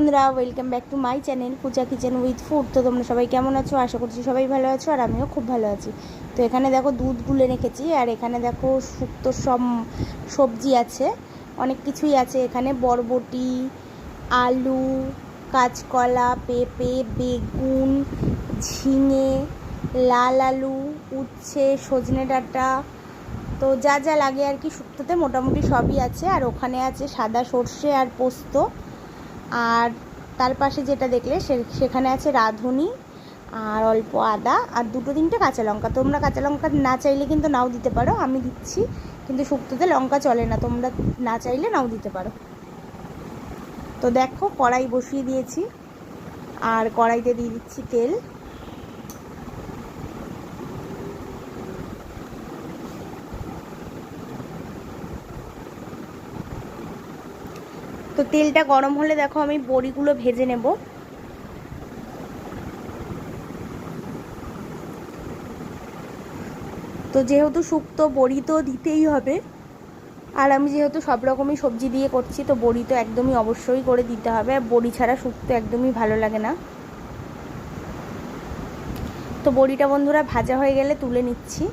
বন্ধুরা welcome back to my channel Puja kitchen with food তো তোমরা সবাই কেমন আছো? আশা করছি সবাই ভালো আছো, আর আমিও খুব ভালো আছি। তো এখানে দেখো দুধ গুলে রেখেছি, আর এখানে দেখো শুক্তো সব সবজি আছে, অনেক কিছুই আছে। এখানে বরবটি, আলু, কাঁচকলা, পেঁপে, বেগুন, ঝিঙে, লাল আলু, উচ্ছে, সজনে ডাঁটা। তো যা যা লাগে আর কি শুক্তোতে, মোটামুটি সবই আছে। আর ওখানে আছে সাদা সর্ষে আর পোস্ত। আর তার পাশে যেটা দেখলে সেখানে আছে রাঁধুনি আর অল্প আদা আর দুটো তিনটে কাঁচা লঙ্কা। তোমরা কাঁচা লঙ্কা না চাইলে কিন্তু নাও দিতে পারো, আমি দিচ্ছি। কিন্তু শুক্তোতে লঙ্কা চলে না, তোমরা না চাইলে নাও দিতে পারো। তো দেখো কড়াই বসিয়ে দিয়েছি, আর কড়াইতে দিয়ে দিচ্ছি তেল। তো তেলটা গরম হলে দেখো আমি বড়িগুলো ভেজে নেব। তো যেহেতু শুক্তো বড়ি তো দিতেই হবে, আর আমি যেহেতু সব রকমই সবজি দিয়ে করছি, তো বড়ি তো একদমই অবশ্যই করে দিতে হবে, আর বড়ি ছাড়া শুক্তো একদমই ভালো লাগে না। তো বড়িটা বন্ধুরা ভাজা হয়ে গেলে তুলে নিচ্ছি।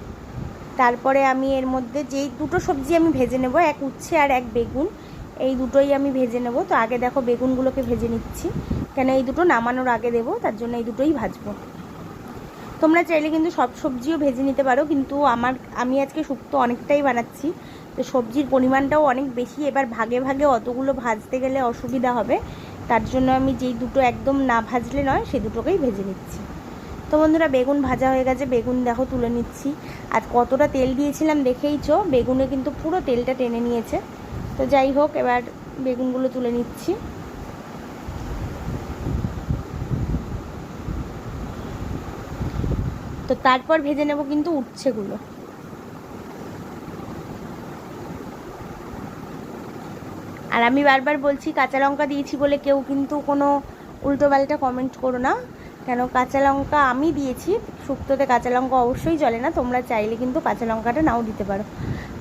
তারপরে আমি এর মধ্যে যেই দুটো সবজি আমি ভেজে নেব, এক উচ্ছে আর এক বেগুন। এই দুটোই আমি ভেজে নেব। তো আগে দেখো বেগুনগুলোকে ভেজে নিচ্ছি। কেন এই দুটো নামানোর আগে দেবো, তার জন্য এই দুটোই ভাজবো। তোমরা চাইলে কিন্তু সব সবজিও ভেজে নিতে পারো, কিন্তু আমার, আমি আজকে শুক্তো অনেকটাই বানাচ্ছি। তো সবজির পরিমাণটাও অনেক বেশি, এবার ভাগে ভাগে অতগুলো ভাজতে গেলে অসুবিধা হবে। তার জন্য আমি যেই দুটো একদম না ভাজলে নয় সেই দুটোকেই ভেজে নিচ্ছি। তো বন্ধুরা, বেগুন ভাজা হয়ে গেছে, বেগুন দেখো তুলে নিচ্ছি। আর কতটা তেল দিয়েছিলাম দেখেইছো, বেগুনে কিন্তু পুরো তেলটা টেনে নিয়েছে। তো যাই হোক, এবার বেগুনগুলো তুলে নিচ্ছি। তো তারপর ভেজে নেব কিন্তু উচ্ছেগুলো। আর আমি বারবার বলছি, কাঁচা লঙ্কা দিয়েছি বলে কেউ কিন্তু কোনো উল্টোপাল্টা কমেন্ট করো না। কেন, কাঁচা লঙ্কা আমি দিয়েছি, শুক্তোতে কাঁচা লঙ্কা অবশ্যই চলে না, তোমরা চাইলে কিন্তু কাঁচা লঙ্কাটা নাও দিতে পারো।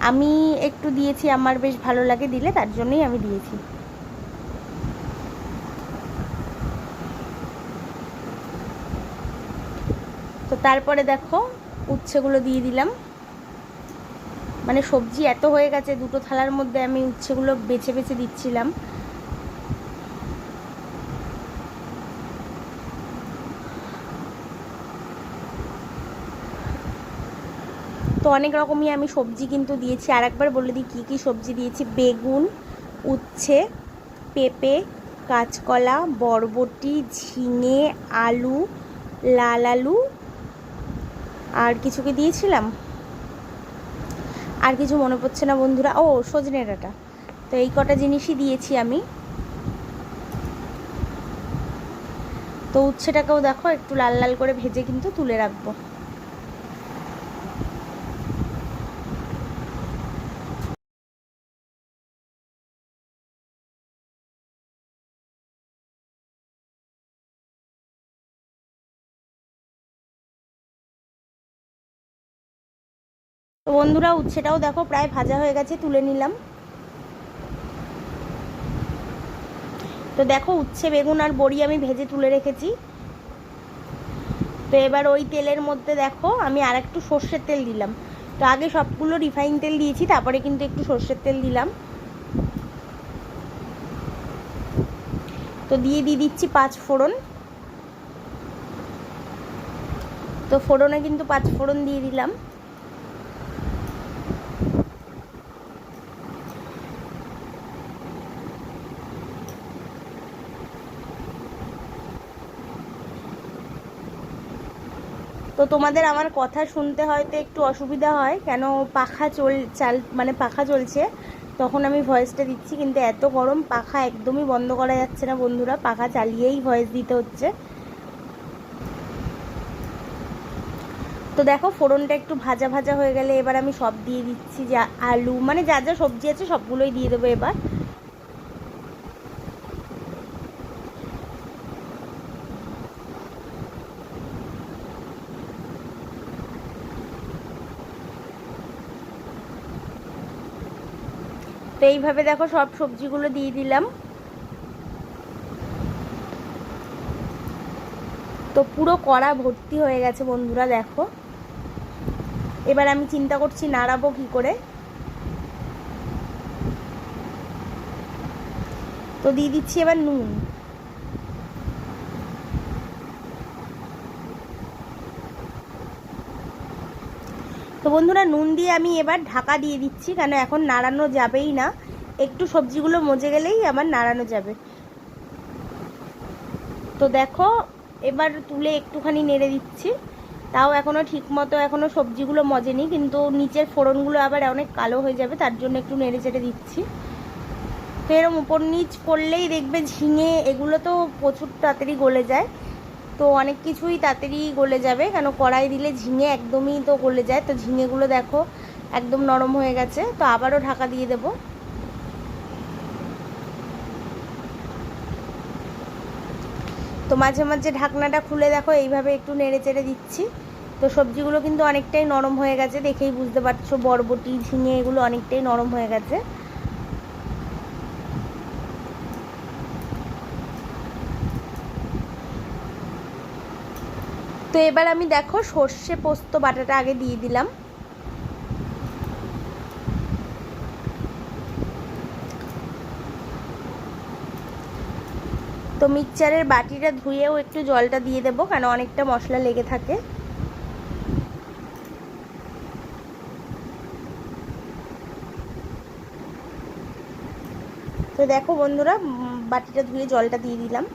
আমি একটু দিয়েছি, আমার বেশ ভালো লাগে দিলে, তার জন্যই আমি দিয়েছি। তো তারপরে দেখো, উচ্ছেগুলো দিয়ে দিলাম। মানে সবজি এত হয়ে গেছে, দুটো থালার মধ্যে আমি উচ্ছেগুলো বেছে বেছে দিচ্ছিলাম। তো অনেক রকমই আমি সবজি কিন্তু দিয়েছি। আর একবার বলে দিই, কী কী সবজি দিয়েছি? বেগুন, উচ্ছে, পেঁপে, কাঁচকলা, বরবটি, ঝিঙে, আলু, লাল আলু। আর কিছু কি দিয়েছিলাম? আর কিছু মনে পড়ছে না বন্ধুরা। ও, সজনে ডাঁটা। তো এই কটা জিনিসই দিয়েছি আমি। তো উচ্ছেটাকেও দেখো, একটু লাল লাল করে ভেজে কিন্তু তুলে রাখব। তো বন্ধুরা, উচ্ছেটাও দেখো, প্রায় ভাজা হয়ে গেছে, তুলে নিলাম। তো দেখো, উচ্ছে, বেগুন আর বড়ি আমি ভেজে তুলে রেখেছি। তো এবার ওই তেলের মধ্যে দেখো, আমি আর একটু সর্ষের তেল দিলাম। তো আগে সবগুলো রিফাইন তেল দিয়েছি, তারপরে কিন্তু একটু সর্ষের তেল দিলাম। তো দিয়ে দিয়ে দিচ্ছি পাঁচ ফোড়ন। তো ফোড়নে কিন্তু পাঁচ ফোড়ন দিয়ে দিলাম। তো তোমাদের আমার কথা শুনতে হয়তো একটু অসুবিধা হয়, কেন পাখা চল, চাল মানে পাখা চলছে। তখন আমি ভয়েসটা দিচ্ছি, কিন্তু এত গরম পাখা একদমই বন্ধ করা যাচ্ছে না বন্ধুরা, পাখা চালিয়েই ভয়েস দিতে হচ্ছে। তো দেখো, ফোড়নটা একটু ভাজা ভাজা হয়ে গেলে এবার আমি সব দিয়ে দিচ্ছি, যা আলু মানে যা যা সবজি আছে সবগুলোই দিয়ে দেবো এবার। এইভাবে দেখো সব সবজিগুলো দিয়ে দিলাম। তো পুরো কড়া ভর্তি হয়ে গেছে বন্ধুরা, দেখো। এবার আমি চিন্তা করছি নাড়াবো কি করে। তো দিয়ে দিচ্ছি এবার নুন। তো বন্ধুরা, নুন দিয়ে আমি এবার ঢাকা দিয়ে দিচ্ছি, কেন এখন নাড়ানো যাবেই না। একটু সবজিগুলো মজে গেলেই আমার নাড়ানো যাবে। তো দেখো, এবার তুলে একটুখানি নেড়ে দিচ্ছি। তাও এখনও ঠিক মতো এখনও সবজিগুলো মজেনি, কিন্তু নিচের ফোড়নগুলো আবার অনেক কালো হয়ে যাবে, তার জন্য একটু নেড়ে চেড়ে দিচ্ছি। তো এরম উপর নিচ করলেই দেখবে ঝিঙে, এগুলো তো প্রচুর তাড়াতাড়ি গলে যায়। তো অনেক কিছুই তাড়াতাড়ি গলে যাবে। কেন কড়াই দিলে ঝিঙে একদমই তো গলে যায়। তো ঝিঙেগুলো দেখো একদম নরম হয়ে গেছে। তো আবারও ঢাকা দিয়ে দেবো। তো মাঝে মাঝে ঢাকনাটা খুলে দেখো, এইভাবে একটু নেড়ে চেড়ে দিচ্ছি। তো সবজিগুলো কিন্তু অনেকটাই নরম হয়ে গেছে, দেখেই বুঝতে পারছ। বরবটি, ঝিঙে এগুলো অনেকটাই নরম হয়ে গেছে। তো এবার আমি দেখো সর্ষে পোস্ত বাটাটা আগে দিয়ে দিলাম। তো মিক্সচারের বাটিটা ধুয়েও একটু জলটা দিয়ে দেবো কেন অনেকটা মশলা লেগে থাকে। তো দেখো বন্ধুরা বাটিটা ধুয়ে জলটা দিয়ে দিলাম।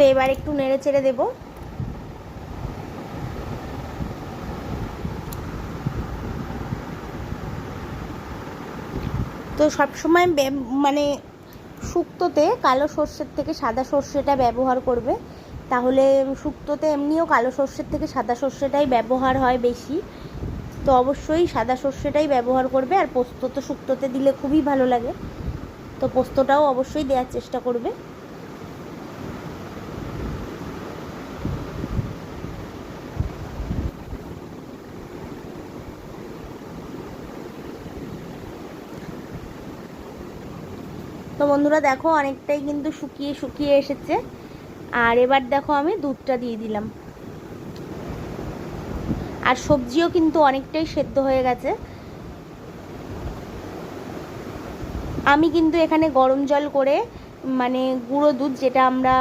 তো এবার একটু নেড়ে চেড়ে দেবো। তো সবসময় মানে শুক্তোতে কালো সর্ষের থেকে সাদা সর্ষেটা ব্যবহার করবে। তাহলে শুক্তোতে এমনিও কালো সর্ষের থেকে সাদা সর্ষেটাই ব্যবহার হয় বেশি। তো অবশ্যই সাদা সর্ষেটাই ব্যবহার করবে আর পোস্ত তো শুক্তোতে দিলে খুবই ভালো লাগে। তো পোস্তটাও অবশ্যই দেওয়ার চেষ্টা করবে। তো বন্ধুরা দেখো, অনেকটাই কিন্তু শুকিয়ে শুকিয়ে এসেছে। আর এবার দেখো আমি দুধটা দিয়ে দিলাম। আর সবজিও কিন্তু অনেকটাই সেদ্ধ হয়ে গেছে। আমি কিন্তু এখানে গরম জল করে মানে গুঁড়ো দুধ যেটা আমরা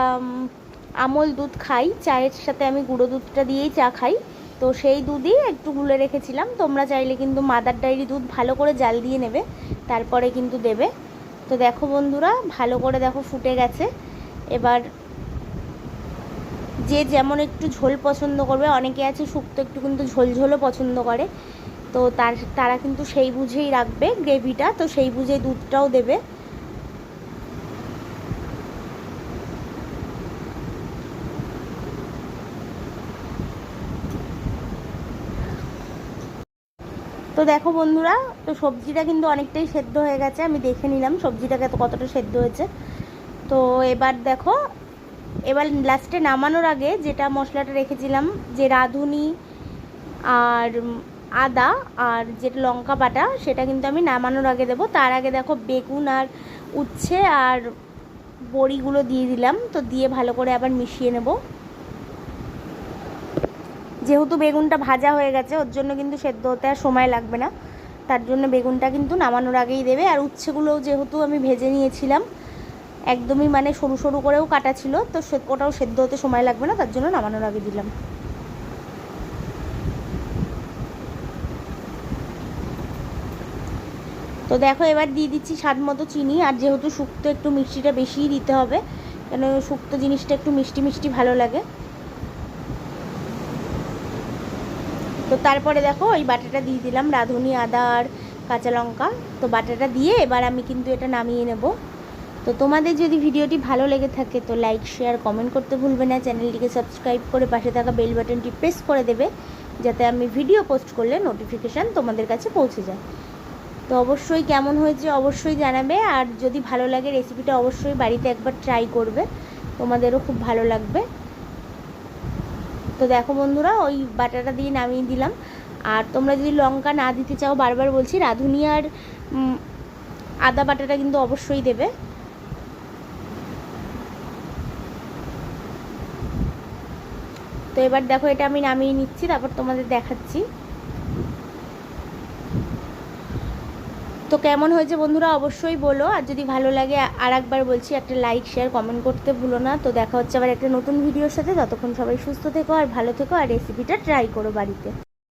আমল দুধ খাই, চায়ের সাথে আমি গুঁড়ো দুধটা দিয়েই চা খাই। তো সেই দুধই একটু গুলে রেখেছিলাম। তোমরা চাইলে কিন্তু মাদার ডায়েরি দুধ ভালো করে জাল দিয়ে নেবে, তারপরে কিন্তু দেবে। তো দেখো বন্ধুরা, ভালো করে দেখো ফুটে গেছে। এবার যে যেমন একটু ঝোল পছন্দ করবে, অনেকে আছে শুক্তো একটু কিন্তু ঝোলঝোলও পছন্দ করে। তো তার, তারা কিন্তু সেই বুঝেই রাখবে গ্রেভিটা, তো সেই বুঝে দুধটাও দেবে। তো দেখো বন্ধুরা, তো সবজিটা কিন্তু অনেকটাই সেদ্ধ হয়ে গেছে, আমি দেখে নিলাম সবজিটাকে তো কতটা সেদ্ধ হয়েছে। তো এবার দেখো, এবার লাস্টে নামানোর আগে যেটা মশলাটা রেখেছিলাম, যে রাঁধুনি আর আদা আর যেটা লঙ্কা বাটা, সেটা কিন্তু আমি নামানোর আগে দেবো। তার আগে দেখো বেগুন আর উচ্ছে আর বড়িগুলো দিয়ে দিলাম, তো দিয়ে ভালো করে আবার মিশিয়ে নেব। যেহেতু বেগুনটা ভাজা হয়ে গেছে, ওর জন্য কিন্তু সেদ্ধ হতে আর সময় লাগবে না। তার জন্য বেগুনটা কিন্তু নামানোর আগেই দেবে। আর উচ্ছেগুলোও যেহেতু আমি ভেজে নিয়েছিলাম, একদমই মানে সরু সরু করেও কাটা ছিল, তো ওটাও সেদ্ধ হতে সময় লাগবে না, তার জন্য নামানোর আগে দিলাম। তো দেখো, এবার দিয়ে দিচ্ছি স্বাদ মতো চিনি, আর যেহেতু শুক্তো একটু মিষ্টিটা বেশিই দিতে হবে, কেন শুক্তো জিনিসটা একটু মিষ্টি মিষ্টি ভালো লাগে। তো তারপরে দেখো, ওই বাটাটা দিয়ে দিলাম, রাঁধুনি, আদা আর কাঁচা লঙ্কা। তো বাটাটা দিয়ে এবার আমি কিন্তু এটা নামিয়ে নেব। তো তোমাদের যদি ভিডিওটি ভালো লেগে থাকে, তো লাইক শেয়ার কমেন্ট করতে ভুলবে না। চ্যানেলটিকে সাবস্ক্রাইব করে পাশে থাকা বেল বাটনটি প্রেস করে দেবে, যাতে আমি ভিডিও পোস্ট করলে নোটিফিকেশান তোমাদের কাছে পৌঁছে যায়। তো অবশ্যই কেমন হয়েছে অবশ্যই জানাবে, আর যদি ভালো লাগে রেসিপিটা অবশ্যই বাড়িতে একবার ট্রাই করবে। তোমাদেরও খুব ভালো লাগবে। তো দেখো বন্ধুরা, ওই বাটাটা দিয়ে নামিয়ে দিলাম। আর তোমরা যদি লঙ্কা না দিতে চাও, বারবার বলছি, রাঁধুনি আর আদা বাটাটা কিন্তু অবশ্যই দেবে। তো এবার দেখো, এটা আমি নামিয়ে নিচ্ছি, তারপর তোমাদের দেখাচ্ছি। তো কেমন হয়েছে বন্ধুরা অবশ্যই বলো। আর যদি ভালো লাগে আর একবার বলছি, একটা লাইক শেয়ার কমেন্ট করতে ভুলো না। তো দেখা হচ্ছে আবার একটা নতুন ভিডিওর সাথে। ততক্ষণ সবাই সুস্থ থেকো আর ভালো থেকো আর রেসিপিটা ট্রাই করো বাড়িতে।